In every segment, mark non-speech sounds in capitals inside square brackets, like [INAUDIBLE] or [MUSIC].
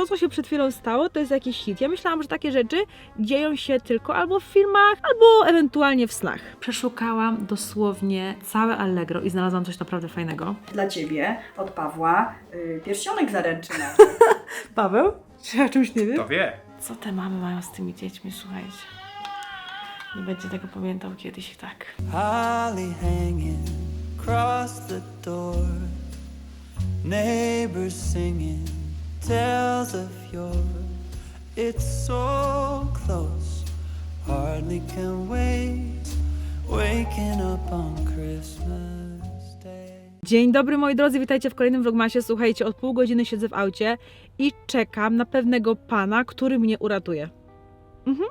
to, co się przed chwilą stało, to jest jakiś hit. Ja myślałam, że takie rzeczy dzieją się tylko albo w filmach, albo ewentualnie w snach. Przeszukałam dosłownie całe Allegro i znalazłam coś naprawdę fajnego. Dla ciebie od Pawła y, pierścionek zaręczyny. [LAUGHS] Paweł? Czy ja czymś nie wiem? To wie. Co te mamy mają z tymi dziećmi, słuchajcie? Nie będzie tego pamiętał kiedyś tak. Holly hanging across the door. Neighbors singing tales of yore. It's so close, hardly can wait. Waking up on Christmas. Dzień dobry moi drodzy, witajcie w kolejnym vlogmasie. Słuchajcie, od pół godziny siedzę w aucie i czekam na pewnego pana, który mnie uratuje. Mhm.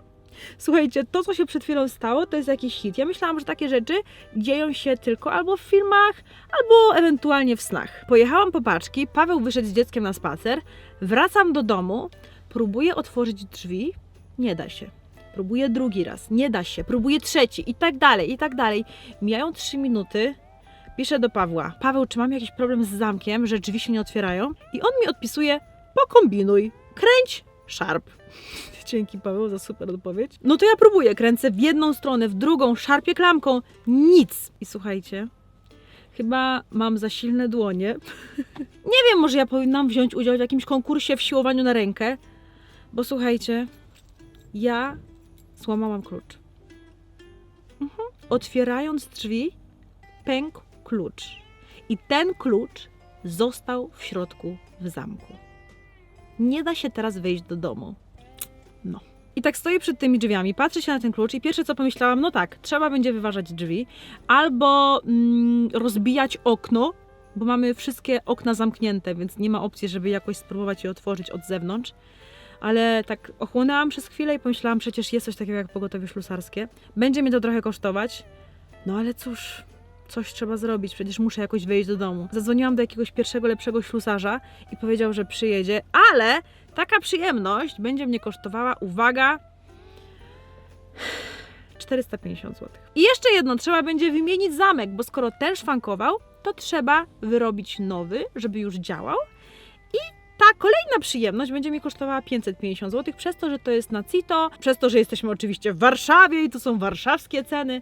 Słuchajcie, to co się przed chwilą stało, to jest jakiś hit. Ja myślałam, że takie rzeczy dzieją się tylko albo w filmach, albo ewentualnie w snach. Pojechałam po paczki, Paweł wyszedł z dzieckiem na spacer, wracam do domu, próbuję otworzyć drzwi, nie da się. Próbuję drugi raz, nie da się, próbuję trzeci i tak dalej, i tak dalej. Mijają trzy minuty, Piszę do Pawła. Paweł, czy mam jakiś problem z zamkiem, że drzwi się nie otwierają? I on mi odpisuje: pokombinuj, kręć, szarp. [LAUGHS] Dzięki Paweł za super odpowiedź. No to ja próbuję, kręcę w jedną stronę, w drugą, szarpię klamką, nic. I słuchajcie, chyba mam za silne dłonie. nie wiem, może ja powinnam wziąć udział w jakimś konkursie w siłowaniu na rękę, bo słuchajcie, ja złamałam klucz. Mhm. Otwierając drzwi, pękł klucz. I ten klucz został w środku w zamku. Nie da się teraz wejść do domu. No. I tak stoję przed tymi drzwiami, patrzę się na ten klucz i pierwsze co pomyślałam, no tak, trzeba będzie wyważać drzwi, albo mm, rozbijać okno, bo mamy wszystkie okna zamknięte, więc nie ma opcji, żeby jakoś spróbować je otworzyć od zewnątrz. Ale tak ochłonęłam przez chwilę i pomyślałam, przecież jest coś takiego jak pogotowie ślusarskie. Będzie mnie to trochę kosztować, no ale cóż, coś trzeba zrobić, przecież muszę jakoś wyjść do domu. Zadzwoniłam do jakiegoś pierwszego, lepszego ślusarza i powiedział, że przyjedzie, ale taka przyjemność będzie mnie kosztowała, uwaga, 450 zł. I jeszcze jedno, trzeba będzie wymienić zamek, bo skoro ten szwankował, to trzeba wyrobić nowy, żeby już działał. I ta kolejna przyjemność będzie mi kosztowała 550 zł, przez to, że to jest na CITO, przez to, że jesteśmy oczywiście w Warszawie i to są warszawskie ceny.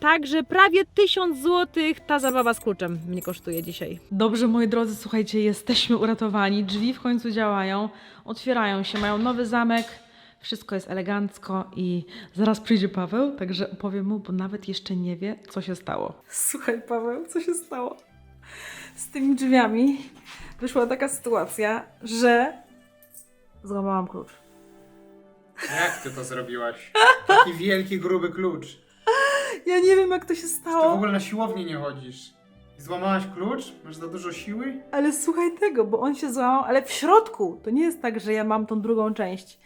Także prawie 1000 zł ta zabawa z kluczem mnie kosztuje dzisiaj. Dobrze, moi drodzy, słuchajcie, jesteśmy uratowani. Drzwi w końcu działają, otwierają się, mają nowy zamek. Wszystko jest elegancko i zaraz przyjdzie Paweł, także opowiem mu, bo nawet jeszcze nie wie, co się stało. Słuchaj, Paweł, co się stało? Z tymi drzwiami wyszła taka sytuacja, że złamałam klucz. Jak ty to zrobiłaś? Taki wielki, gruby klucz. Ja nie wiem, jak to się Ty w stało. ogóle na siłowni nie chodzisz. Złamałaś klucz? Masz za dużo siły? Ale słuchaj tego, bo on się złamał, ale w środku. To nie jest tak, że ja mam tą drugą część.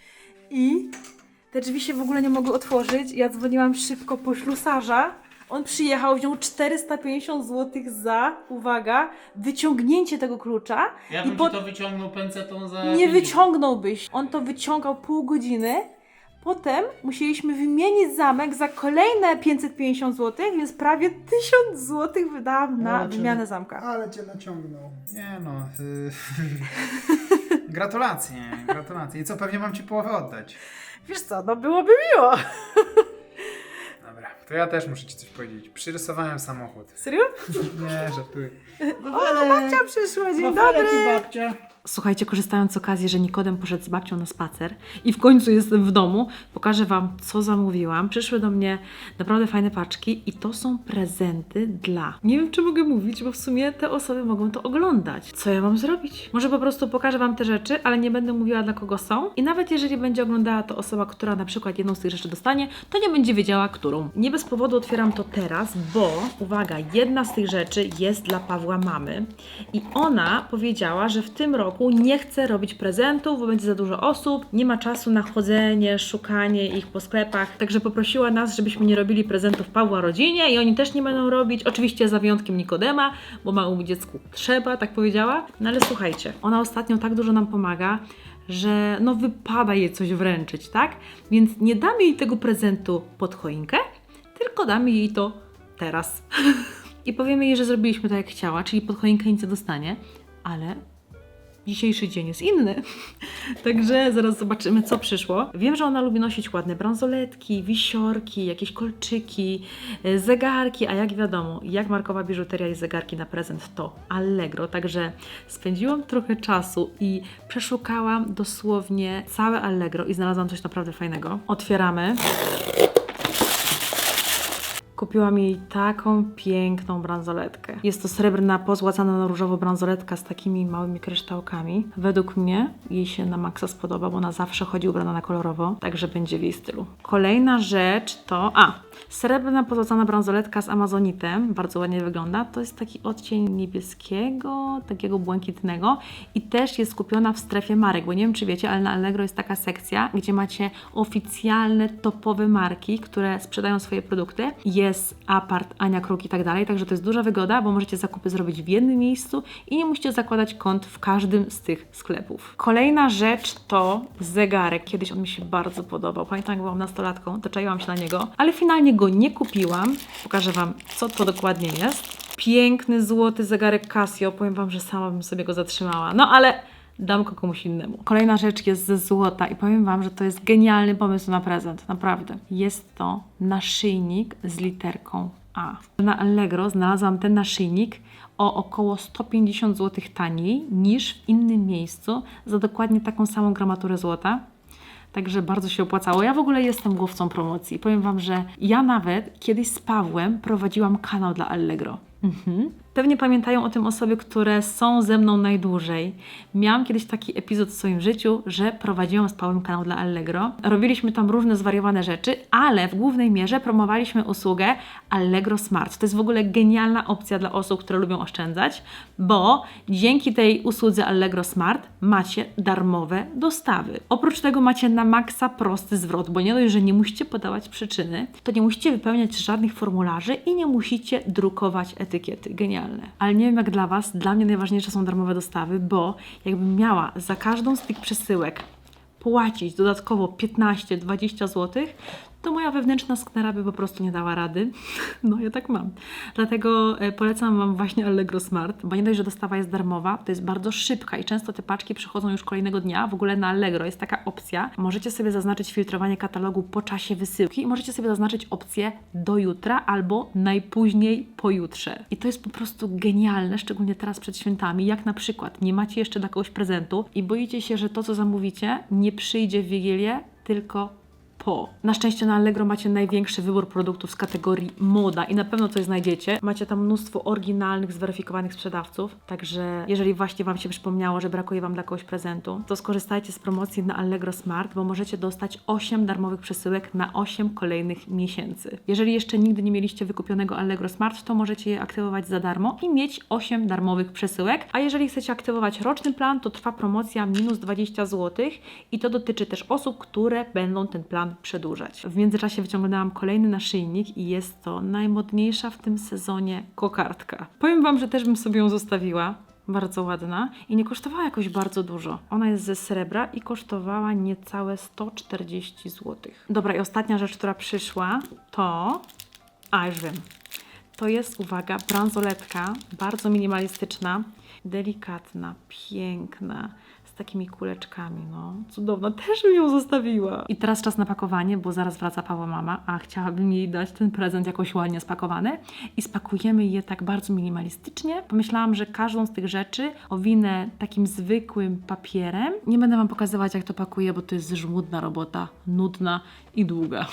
I te drzwi się w ogóle nie mogły otworzyć. Ja dzwoniłam szybko po ślusarza. On przyjechał, wziął 450 zł za, uwaga, wyciągnięcie tego klucza. Ja I bym po- ci to wyciągnął pęcetą za... Nie wyciągnąłbyś. On to wyciągał pół godziny. Potem musieliśmy wymienić zamek za kolejne 550 zł, więc prawie 1000 zł wydałam na O, cię- wymianę zamka. Ale cię naciągnął. Nie no. y, [LAUGHS] gratulacje, gratulacje. I co, pewnie mam ci połowę oddać. Wiesz co, no byłoby miło. [LAUGHS] Dobra, to ja też muszę ci coś powiedzieć. Przyrysowałem samochód. Serio? Nie, żartuję. O, babcia przyszła, dzień No, dobry. babcia. Słuchajcie, korzystając z okazji, że Nikodem poszedł z babcią na spacer i w końcu jestem w domu, pokażę Wam, co zamówiłam. Przyszły do mnie naprawdę fajne paczki i to są prezenty dla... Nie wiem, czy mogę mówić, bo w sumie te osoby mogą to oglądać. Co ja mam zrobić? Może po prostu pokażę Wam te rzeczy, ale nie będę mówiła, dla kogo są. I nawet jeżeli będzie oglądała to osoba, która na przykład jedną z tych rzeczy dostanie, to nie będzie wiedziała, którą. Nie bez powodu otwieram to teraz, bo, uwaga, jedna z tych rzeczy jest dla Pawła mamy i ona powiedziała, że w tym roku nie chce robić prezentów, bo będzie za dużo osób, nie ma czasu na chodzenie, szukanie ich po sklepach, także poprosiła nas, żebyśmy nie robili prezentów Pawła rodzinie i oni też nie będą robić, oczywiście za wyjątkiem Nikodema, bo małemu dziecku trzeba, tak powiedziała. No ale słuchajcie, ona ostatnio tak dużo nam pomaga, że no wypada jej coś wręczyć, tak? Więc nie damy jej tego prezentu pod choinkę, tylko damy jej to teraz. [LAUGHS] I powiemy jej, że zrobiliśmy tak jak chciała, czyli pod choinkę nic nie dostanie, ale dzisiejszy dzień jest inny. [LAUGHS] Także zaraz zobaczymy, co przyszło. Wiem, że ona lubi nosić ładne bransoletki, wisiorki, jakieś kolczyki, e, zegarki, a jak wiadomo, jak markowa biżuteria i zegarki na prezent to Allegro. Także spędziłam trochę czasu i przeszukałam dosłownie całe Allegro i znalazłam coś naprawdę fajnego. Otwieramy. Kupiłam jej taką piękną bransoletkę. Jest to srebrna, pozłacana na różowo bransoletka z takimi małymi kryształkami. Według mnie jej się na maksa spodoba, bo ona zawsze chodzi ubrana na kolorowo, także będzie w jej stylu. Kolejna rzecz to... A! Srebrna, pozłacana bransoletka z amazonitem. Bardzo ładnie wygląda. To jest taki odcień niebieskiego, takiego błękitnego i też jest kupiona w strefie marek, bo nie wiem czy wiecie, ale na Allegro jest taka sekcja, gdzie macie oficjalne, topowe marki, które sprzedają swoje produkty. Jest Apart, Ania Kruk i tak dalej, także to jest duża wygoda, bo możecie zakupy zrobić w jednym miejscu i nie musicie zakładać kont w każdym z tych sklepów. Kolejna rzecz to zegarek. Kiedyś on mi się bardzo podobał. Pamiętam, jak byłam nastolatką, to czaiłam się na niego, ale finalnie go nie kupiłam. Pokażę Wam, co to dokładnie jest. Piękny, złoty zegarek Casio. Powiem Wam, że sama bym sobie go zatrzymała. No ale dam go komuś innemu. Kolejna rzecz jest ze złota i powiem Wam, że to jest genialny pomysł na prezent, naprawdę. Jest to naszyjnik z literką A. Na Allegro znalazłam ten naszyjnik o około 150 zł taniej niż w innym miejscu za dokładnie taką samą gramaturę złota. Także bardzo się opłacało. Ja w ogóle jestem głowcą promocji. Powiem Wam, że ja nawet kiedyś z Pawłem prowadziłam kanał dla Allegro. Mhm. Pewnie pamiętają o tym osoby, które są ze mną najdłużej. Miałam kiedyś taki epizod w swoim życiu, że prowadziłam z Pawłem kanał dla Allegro. Robiliśmy tam różne zwariowane rzeczy, ale w głównej mierze promowaliśmy usługę Allegro Smart. To jest w ogóle genialna opcja dla osób, które lubią oszczędzać, bo dzięki tej usłudze Allegro Smart macie darmowe dostawy. Oprócz tego macie na maksa prosty zwrot, bo nie dość, że nie musicie podawać przyczyny, to nie musicie wypełniać żadnych formularzy i nie musicie drukować etykiety. Genialne. Ale nie wiem jak dla Was, dla mnie najważniejsze są darmowe dostawy, bo jakbym miała za każdą z tych przesyłek płacić dodatkowo 15-20 zł, to moja wewnętrzna sknera by po prostu nie dała rady. [LAUGHS] No ja tak mam. Dlatego e, polecam Wam właśnie Allegro Smart, bo nie dość, że dostawa jest darmowa, to jest bardzo szybka i często te paczki przychodzą już kolejnego dnia. W ogóle na Allegro jest taka opcja. Możecie sobie zaznaczyć filtrowanie katalogu po czasie wysyłki i możecie sobie zaznaczyć opcję do jutra albo najpóźniej pojutrze. I to jest po prostu genialne, szczególnie teraz przed świętami, jak na przykład nie macie jeszcze dla kogoś prezentu i boicie się, że to, co zamówicie, nie przyjdzie w Wigilię, tylko po. Na szczęście na Allegro macie największy wybór produktów z kategorii moda i na pewno coś znajdziecie. Macie tam mnóstwo oryginalnych, zweryfikowanych sprzedawców, także jeżeli właśnie Wam się przypomniało, że brakuje Wam dla kogoś prezentu, to skorzystajcie z promocji na Allegro Smart, bo możecie dostać 8 darmowych przesyłek na 8 kolejnych miesięcy. Jeżeli jeszcze nigdy nie mieliście wykupionego Allegro Smart, to możecie je aktywować za darmo i mieć 8 darmowych przesyłek, a jeżeli chcecie aktywować roczny plan, to trwa promocja minus 20 zł i to dotyczy też osób, które będą ten plan przedłużać. W międzyczasie wyciągnęłam kolejny naszyjnik i jest to najmodniejsza w tym sezonie kokardka. Powiem Wam, że też bym sobie ją zostawiła. Bardzo ładna i nie kosztowała jakoś bardzo dużo. Ona jest ze srebra i kosztowała niecałe 140 zł. Dobra, i ostatnia rzecz, która przyszła, to. A, już wiem. To jest, uwaga, bransoletka, bardzo minimalistyczna, delikatna, piękna, z takimi kuleczkami, no. Cudowna, też bym ją zostawiła. I teraz czas na pakowanie, bo zaraz wraca Pawła mama, a chciałabym jej dać ten prezent jakoś ładnie spakowany. I spakujemy je tak bardzo minimalistycznie. Pomyślałam, że każdą z tych rzeczy owinę takim zwykłym papierem. Nie będę Wam pokazywać, jak to pakuję, bo to jest żmudna robota, nudna i długa.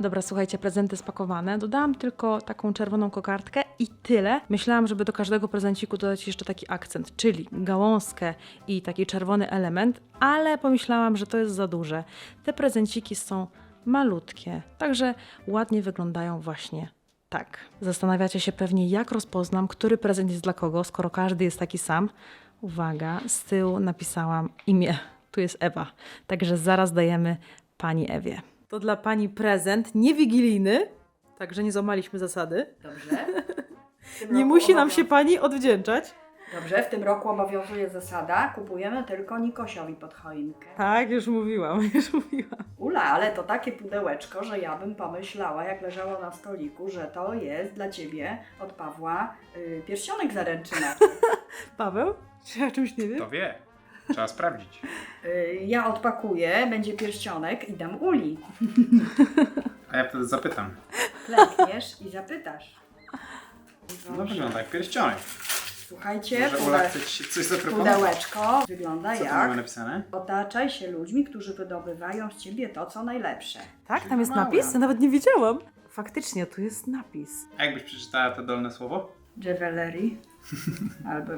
Dobra, słuchajcie, prezenty spakowane. Dodałam tylko taką czerwoną kokardkę i tyle. Myślałam, żeby do każdego prezenciku dodać jeszcze taki akcent, czyli gałązkę i taki czerwony element, ale pomyślałam, że to jest za duże. Te prezenciki są malutkie, także ładnie wyglądają właśnie tak. Zastanawiacie się pewnie, jak rozpoznam, który prezent jest dla kogo, skoro każdy jest taki sam. Uwaga, z tyłu napisałam imię. Tu jest Ewa. Także zaraz dajemy pani Ewie. To dla pani prezent, nie wigilijny, także nie złamaliśmy zasady. Dobrze. [LAUGHS] Nie musi nam się pani odwdzięczać. Dobrze, w tym roku obowiązuje zasada, kupujemy tylko Nikosiowi pod choinkę. Tak, już mówiłam, [LAUGHS] już mówiłam. Ula, ale to takie pudełeczko, że ja bym pomyślała, jak leżało na stoliku, że to jest dla Ciebie od Pawła y, pierścionek zaręczynowy. [LAUGHS] Paweł? Czy ja czymś nie wiem? To wie. Trzeba sprawdzić. Y, Ja odpakuję, będzie pierścionek i dam uli. A ja wtedy zapytam. Klekniesz i zapytasz. No wygląda jak pierścionek. Słuchajcie, Może Ula pude- chce ci coś zaproponować? pudełeczko wygląda Co tu mamy jak napisane? otaczaj się ludźmi, którzy wydobywają z ciebie to, co najlepsze. Tak, tam jest Mała. napis? Ja nawet nie wiedziałam. Faktycznie, tu jest napis. A jakbyś przeczytała to dolne słowo? Jewelry. Albo...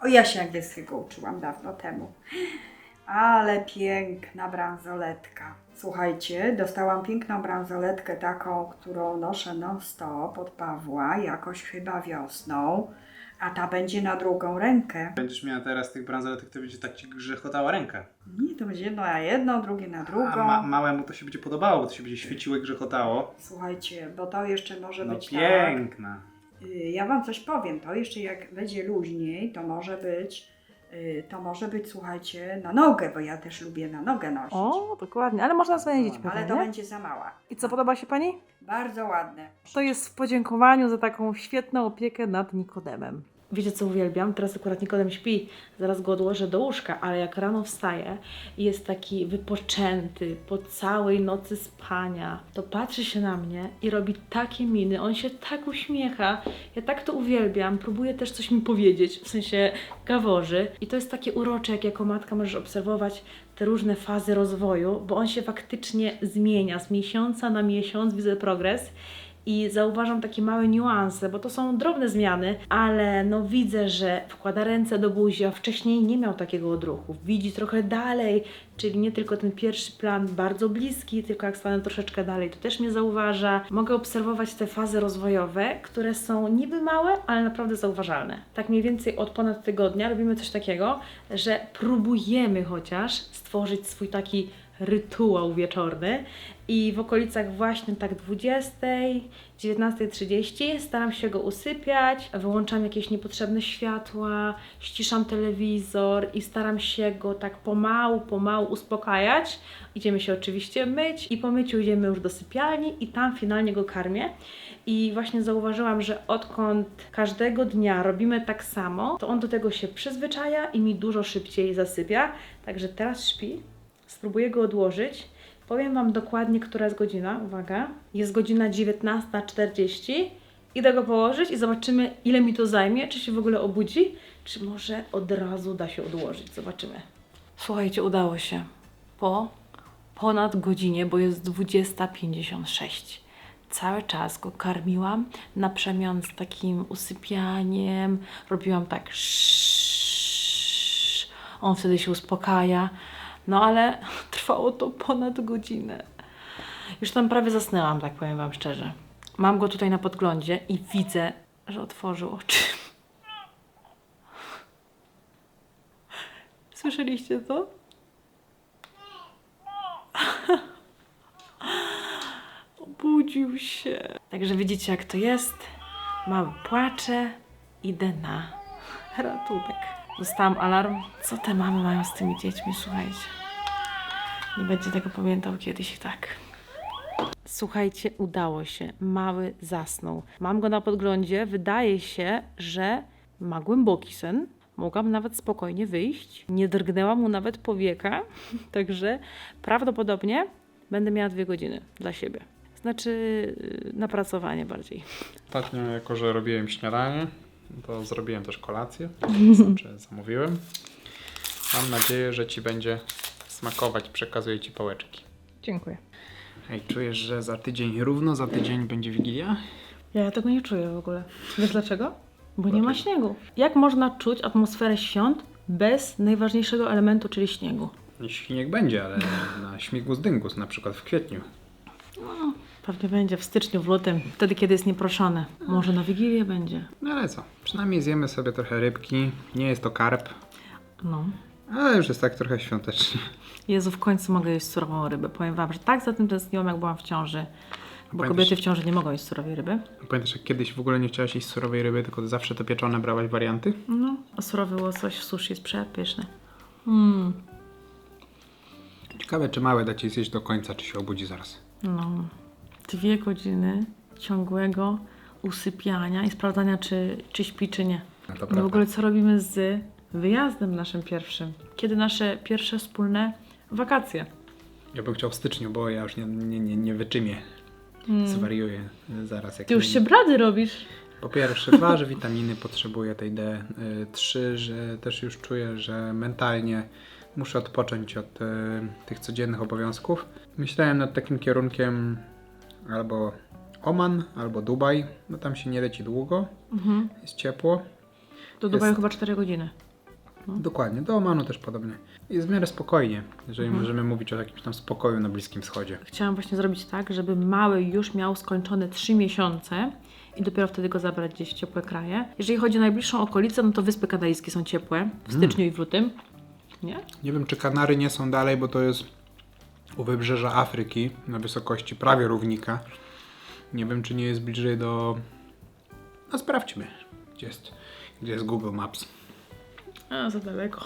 O, ja się angielskiego uczyłam dawno temu. Ale piękna bransoletka. Słuchajcie, dostałam piękną bransoletkę taką, którą noszę non-stop od Pawła, jakoś chyba wiosną, a ta będzie na drugą rękę. Będziesz miała teraz tych bransoletek, to będzie tak ci grzechotała ręka. Nie, to będzie jedno na jedno, drugie na drugą. A ma małemu to się będzie podobało, bo to się będzie świeciło i grzechotało. Słuchajcie, bo to jeszcze może No być tak. piękna. Y, Ja wam coś powiem, to jeszcze jak będzie luźniej, to może być, to może być, słuchajcie, na nogę, bo ja też lubię na nogę nosić. O, dokładnie, ale można zmienić Ale pewnie, to nie? będzie za mała. I co, podoba się Pani? Bardzo ładne. To jest w podziękowaniu za taką świetną opiekę nad Nikodemem. Wiecie co uwielbiam? Teraz akurat Nikodem śpi, zaraz go odłożę do łóżka, ale jak rano wstaje i jest taki wypoczęty po całej nocy spania, to patrzy się na mnie i robi takie miny, on się tak uśmiecha, ja tak to uwielbiam, próbuje też coś mi powiedzieć, w sensie gaworzy i to jest takie urocze, jak jako matka możesz obserwować te różne fazy rozwoju, bo on się faktycznie zmienia z miesiąca na miesiąc, widzę progres i zauważam takie małe niuanse, bo to są drobne zmiany, ale no widzę, że wkłada ręce do buzi, a wcześniej nie miał takiego odruchu. Widzi trochę dalej, czyli nie tylko ten pierwszy plan bardzo bliski, tylko jak stanę troszeczkę dalej, to też mnie zauważa. Mogę obserwować te fazy rozwojowe, które są niby małe, ale naprawdę zauważalne. Tak mniej więcej od ponad tygodnia robimy coś takiego, że próbujemy chociaż stworzyć swój taki rytuał wieczorny i w okolicach właśnie tak 20, 19.30 staram się go usypiać, wyłączam jakieś niepotrzebne światła, ściszam telewizor i staram się go tak pomału, pomału uspokajać. Idziemy się oczywiście myć i po myciu idziemy już do sypialni i tam finalnie go karmię. I właśnie zauważyłam, że odkąd każdego dnia robimy tak samo, to on do tego się przyzwyczaja i mi dużo szybciej zasypia. Także teraz śpi, spróbuję go odłożyć. Powiem Wam dokładnie, która jest godzina. Uwaga, jest godzina 19.40. Idę go położyć i zobaczymy, ile mi to zajmie, czy się w ogóle obudzi, czy może od razu da się odłożyć. Zobaczymy. Słuchajcie, udało się. Po ponad godzinie, bo jest 20.56. Cały czas go karmiłam na przemian z takim usypianiem. Robiłam tak. On wtedy się uspokaja. No ale [LAUGHS] trwało to ponad godzinę. Już tam prawie zasnęłam, tak powiem Wam szczerze. Mam go tutaj na podglądzie i widzę, że otworzył oczy. [LAUGHS] Słyszeliście to? [LAUGHS] Obudził się. Także widzicie, jak to jest. Mały płacze, idę na ratunek. Dostałam alarm. Co te mamy mają z tymi dziećmi, słuchajcie. Nie będzie tego pamiętał kiedyś tak. Słuchajcie, udało się. Mały zasnął. Mam go na podglądzie. Wydaje się, że ma głęboki sen. Mogłam nawet spokojnie wyjść. Nie drgnęła mu nawet powieka. [LAUGHS] Także prawdopodobnie będę miała dwie godziny dla siebie. Znaczy, yy, napracowanie bardziej. Ostatnio, jako że robiłem śniadanie, to zrobiłem też kolację. [LAUGHS] Znaczy, zamówiłem. Mam nadzieję, że Ci będzie smakować. Przekazuję Ci pałeczki. Dziękuję. Ej, czujesz, że za tydzień, równo za tydzień będzie Wigilia? Ja tego nie czuję w ogóle. Wiesz dlaczego? Bo nie ma śniegu. Jak można czuć atmosferę świąt bez najważniejszego elementu, czyli śniegu? Śnieg będzie, ale na śmigus dyngus, na przykład w kwietniu. Pewnie będzie w styczniu, w lutym, wtedy kiedy jest nieproszone. Może na Wigilię będzie. No ale co, przynajmniej zjemy sobie trochę rybki. Nie jest to karp, No. ale już jest tak trochę świątecznie. Jezu, w końcu mogę jeść surową rybę. Powiem Wam, że tak za tym tęskniłam, jak byłam w ciąży. Bo Pamiętasz- kobiety w ciąży nie mogą jeść surowej ryby. Pamiętasz, jak kiedyś w ogóle nie chciałaś jeść surowej ryby, tylko zawsze to pieczone brałaś warianty? No, a surowy łosoś w sushi jest przepyszny. Mm, Ciekawe, czy małe da ci zjeść do końca, czy się obudzi zaraz. no. Dwie godziny ciągłego usypiania i sprawdzania, czy, czy śpi, czy nie. No to No w ogóle co robimy z wyjazdem naszym pierwszym. Kiedy nasze pierwsze wspólne wakacje? Ja bym chciał w styczniu, bo ja już nie, nie, nie, nie wyczymię. Zwariuję zaraz. Jak Ty już nie- się brady robisz. Po pierwsze, dwa, że [LAUGHS] witaminy potrzebuję tej D. y, Trzy, że też już czuję, że mentalnie muszę odpocząć od y, tych codziennych obowiązków. Myślałem nad takim kierunkiem albo Oman, albo Dubaj. No tam się nie leci długo, Mhm. jest ciepło. Do Dubaju Jest. chyba 4 godziny. Dokładnie, do Omanu też podobnie. Jest w miarę spokojnie, jeżeli Mhm. możemy mówić o jakimś tam spokoju na Bliskim Wschodzie. Chciałam właśnie zrobić tak, żeby mały już miał skończone 3 miesiące i dopiero wtedy go zabrać gdzieś w ciepłe kraje. Jeżeli chodzi o najbliższą okolicę, no to Wyspy Kanaryjskie są ciepłe w styczniu i w lutym. Nie? Nie wiem, czy Kanary nie są dalej, bo to jest u wybrzeża Afryki, na wysokości prawie równika. Nie wiem, czy nie jest bliżej do... No sprawdźmy, gdzie jest, gdzie jest Google Maps. A, za daleko.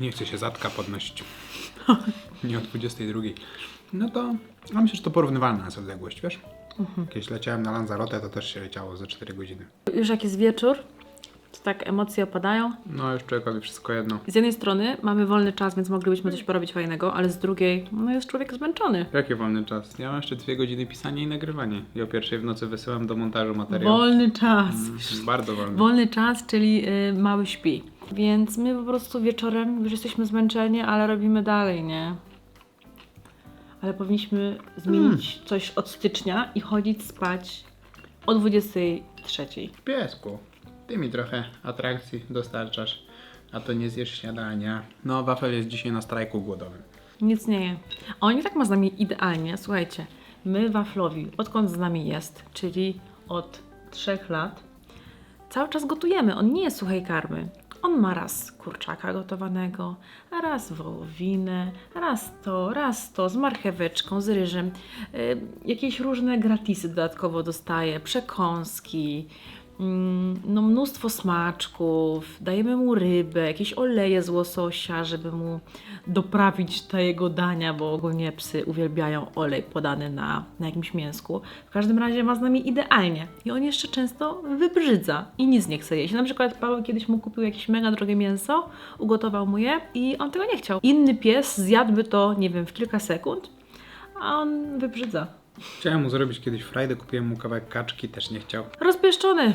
Nie chcę się zatka podnosić. [LAUGHS] nie o 22. No to, a myślę, że to porównywalna jest odległość, wiesz? Kiedyś leciałem na Lanzarote, to też się leciało za 4 godziny. Już jak jest wieczór, to tak emocje opadają. No już człowiekowi wszystko jedno. Z jednej strony mamy wolny czas, więc moglibyśmy coś porobić fajnego, ale z drugiej, no jest człowiek zmęczony. Jaki wolny czas? Ja mam jeszcze dwie godziny pisania i nagrywanie. I o pierwszej w nocy wysyłam do montażu materiał. Wolny czas. Mm, Bardzo wolny. Wolny czas, czyli y, mały śpi. Więc my po prostu wieczorem już jesteśmy zmęczeni, ale robimy dalej, nie? Ale powinniśmy zmienić coś od stycznia i chodzić spać o 23. Piesku, ty mi trochę atrakcji dostarczasz, a to nie zjesz śniadania. No, wafel jest dzisiaj na strajku głodowym. Nic nie je. A on i tak ma z nami idealnie. Słuchajcie, my waflowi, odkąd z nami jest, czyli od trzech lat, cały czas gotujemy. On nie jest suchej karmy. On ma raz kurczaka gotowanego, raz wołowinę, raz to, raz to, z marcheweczką, z ryżem. Y, jakieś różne gratisy dodatkowo dostaje, przekąski, no mnóstwo smaczków, dajemy mu rybę, jakieś oleje z łososia, żeby mu doprawić te jego dania, bo ogólnie psy uwielbiają olej podany na, na jakimś mięsku. W każdym razie ma z nami idealnie. I on jeszcze często wybrzydza i nic nie chce jeść. Na przykład Paweł kiedyś mu kupił jakieś mega drogie mięso, ugotował mu je i on tego nie chciał. Inny pies zjadłby to, nie wiem, w kilka sekund, a on wybrzydza. Chciałem mu zrobić kiedyś frajdę, kupiłem mu kawałek kaczki, też nie chciał. Rozpieszczony.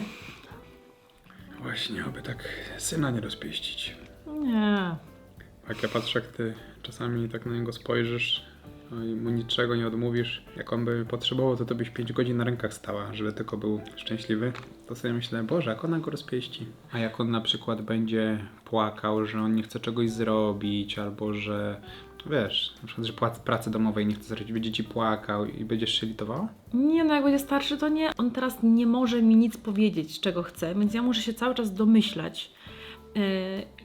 Właśnie, aby tak syna nie rozpieścić. Nie. Jak ja patrzę, jak ty czasami tak na niego spojrzysz mu niczego nie odmówisz, jak on by potrzebował, to to byś 5 godzin na rękach stała, żeby tylko był szczęśliwy. To sobie myślę, Boże, jak ona go rozpieści. A jak on na przykład będzie płakał, że on nie chce czegoś zrobić, albo że wiesz, na przykład, że pracy domowej nie chce zrobić, będzie ci płakał i będziesz się litowała? Nie, no jak będzie starszy, to nie. On teraz nie może mi nic powiedzieć, czego chce, więc ja muszę się cały czas domyślać. Yy,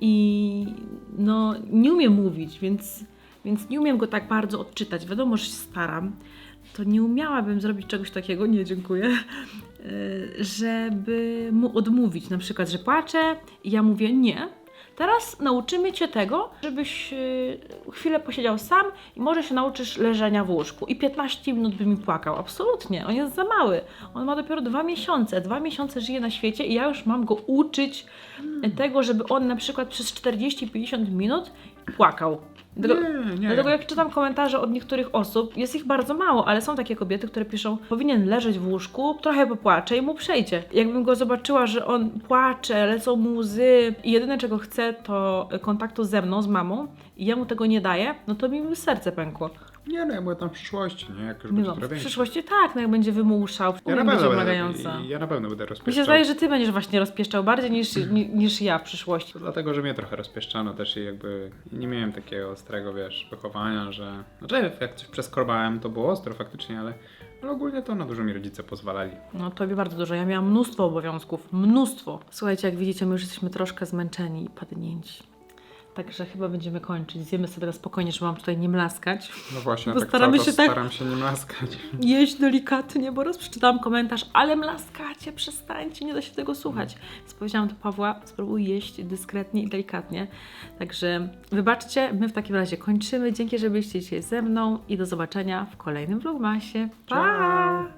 I no, nie umiem mówić, więc, więc nie umiem go tak bardzo odczytać. Wiadomo, że się staram. To nie umiałabym zrobić czegoś takiego, nie dziękuję, yy, żeby mu odmówić. Na przykład, że płacze i ja mówię nie. Teraz nauczymy Cię tego, żebyś yy, chwilę posiedział sam i może się nauczysz leżenia w łóżku. I 15 minut by mi płakał. Absolutnie, on jest za mały. On ma dopiero dwa miesiące. Dwa miesiące żyje na świecie i ja już mam go uczyć tego, żeby on na przykład przez 40-50 minut płakał. Dlatego, nie, nie. Dlatego jak czytam komentarze od niektórych osób, jest ich bardzo mało, ale są takie kobiety, które piszą, powinien leżeć w łóżku, trochę popłacze i mu przejdzie. Jakbym go zobaczyła, że on płacze, lecą mu łzy i jedyne czego chce to kontaktu ze mną, z mamą i ja mu tego nie daję, no to mi by serce pękło. Nie, no ja mówię tam w przyszłości, nie? Jak już Nie będzie no, w przyszłości tak, no jak będzie wymuszał, Ja na, będzie pewno wymagająca. będę, ja na pewno będę Mi rozpieszczał. się zdaje, że ty będziesz właśnie rozpieszczał bardziej niż, [CLEARS THROAT] ni, niż ja w przyszłości. To dlatego, że mnie trochę rozpieszczano też i jakby nie miałem takiego ostrego, wiesz, wychowania, że... Znaczy, jak coś przeskrobałem, to było ostro faktycznie, ale, ale ogólnie to na dużo mi rodzice pozwalali. No tobie bardzo dużo. Ja miałam mnóstwo obowiązków. Mnóstwo. Słuchajcie, jak widzicie, my już jesteśmy troszkę zmęczeni i padnięci. Także chyba będziemy kończyć. Zjemy sobie na spokojnie, żeby wam tutaj nie mlaskać. No właśnie, Bo tak staramy się tak- staram się nie maskać. Jeść delikatnie, bo raz przeczytałam komentarz, ale mlaskacie, przestańcie, nie da się tego słuchać. Więc powiedziałam do Pawła, spróbuj jeść dyskretnie i delikatnie. Także wybaczcie, my w takim razie kończymy. Dzięki, że byliście dzisiaj ze mną i do zobaczenia w kolejnym vlogmasie. Pa! Ciao!